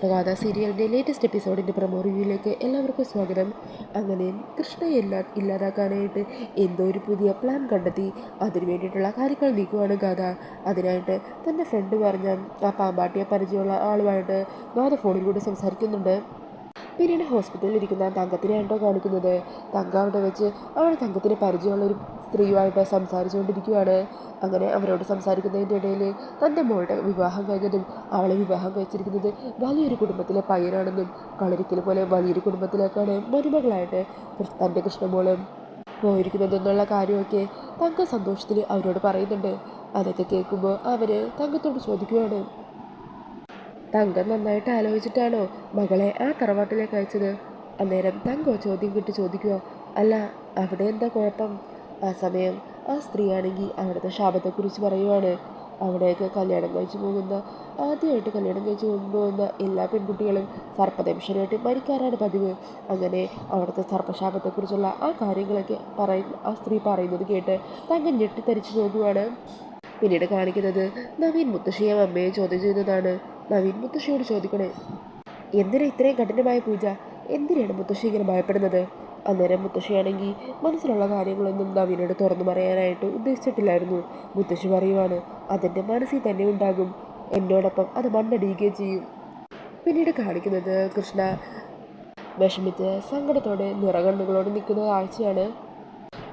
പ്രഭാത സീരിയലിന്റെ latest എപ്പിസോഡിന്റെ promo റിവ്യൂയിലേക്ക് എല്ലാവർക്കും സ്വാഗതം. അങ്ങനെ കൃഷ്ണയെ എല്ലാ ഇല്ലാതാക്കാനായിട്ട് എന്തോ ഒരു പുതിയ പ്ലാൻ കണ്ടെത്തി. അതിനു വേണ്ടിയിട്ടുള്ള കാര്യങ്ങൾ നീക്കുവാണ് ഗാഥ. അതിനായിട്ട് തന്റെ ഫ്രണ്ട് പറഞ്ഞ ആ പാമ്പാട്ടിയെ പരിചയമുള്ള ആളുമായിട്ട് ഗാഥ ഫോണിലൂടെ സംസാരിക്കുന്നുണ്ട്. പിന്നീട് ഹോസ്പിറ്റലിൽ ഇരിക്കുന്ന തങ്കത്തിനെ ആണ്ടോ കാണിക്കുന്നത്. തങ്ക അവിടെ വെച്ച് അവൾ തങ്കത്തിന് പരിചയമുള്ള ഒരു സ്ത്രീയുമായിട്ട് സംസാരിച്ചുകൊണ്ടിരിക്കുകയാണ്. അങ്ങനെ അവരോട് സംസാരിക്കുന്നതിന്റെ ഇടയിൽ തന്റെ മോളുടെ വിവാഹം കഴിഞ്ഞതും അവളെ വിവാഹം കഴിച്ചിരിക്കുന്നത് വലിയൊരു കുടുംബത്തിലെ പയ്യനാണെന്നും കളരിക്കൽ പോലെ വലിയൊരു കുടുംബത്തിലേക്കാണ് മരുമകളായിട്ട് തന്റെ കൃഷ്ണമോളും പോയിരിക്കുന്നതെന്നുള്ള കാര്യമൊക്കെ തങ്ക സന്തോഷത്തിൽ അവരോട് പറയുന്നുണ്ട്. അതൊക്കെ കേൾക്കുമ്പോൾ അവർ തങ്കത്തോട് ചോദിക്കുകയാണ്. തങ്കം നന്നായിട്ട് ആലോചിച്ചിട്ടാണോ മകളെ ആ തറവാട്ടിലേക്ക് അയച്ചത്? അന്നേരം തങ്കോ ചോദ്യം കിട്ടി ചോദിക്കുവോ അല്ല അവിടെ എന്താ കുഴപ്പം? ആ സമയം ആ സ്ത്രീയാണെങ്കിൽ അവിടുത്തെ ശാപത്തെക്കുറിച്ച് പറയുവാണ്. അവിടേക്ക് കല്യാണം കഴിച്ചു പോകുന്ന ആദ്യമായിട്ട് കല്യാണം കഴിച്ചു കൊണ്ടുപോകുന്ന എല്ലാ പെൺകുട്ടികളും സർപ്പദംശനായിട്ട് മരിക്കാറാണ് പതിവ്. അങ്ങനെ അവിടുത്തെ സർപ്പശാപത്തെക്കുറിച്ചുള്ള ആ കാര്യങ്ങളൊക്കെ പറയുന്ന ആ സ്ത്രീ പറയുന്നത് കേട്ട് തങ്കം ഞെട്ടിത്തരിച്ചു നോക്കുവാണ് പിന്നീട് കാണിക്കുന്നത് നവീൻ മുത്തശ്ശിയും അമ്മയെ ചോദ്യം ചെയ്യുന്നതാണ്. നവീൻ മുത്തശ്ശിയോട് ചോദിക്കണേ എന്തിനാ ഇത്രയും കഠിനമായ പൂജ? എന്തിനാണ് മുത്തശ്ശി ഇങ്ങനെ ഭയപ്പെടുന്നത്? അന്നേരം മുത്തശ്ശിയാണെങ്കിൽ മനസ്സിലുള്ള കാര്യങ്ങളൊന്നും നവീനോട് തുറന്നു പറയാനായിട്ട് ഉദ്ദേശിച്ചിട്ടില്ലായിരുന്നു. മുത്തശ്ശി പറയുവാണ് അതെന്റെ മനസ്സിൽ തന്നെ ഉണ്ടാകും. എന്നോടൊപ്പം അത് മണ്ണടിയുകയും ചെയ്യും. പിന്നീട് കാണിക്കുന്നത് കൃഷ്ണ. വിഷമിച്ച് സങ്കടത്തോടെ നിറകണ്ണുകളോട് നിൽക്കുന്ന കാഴ്ചയാണ്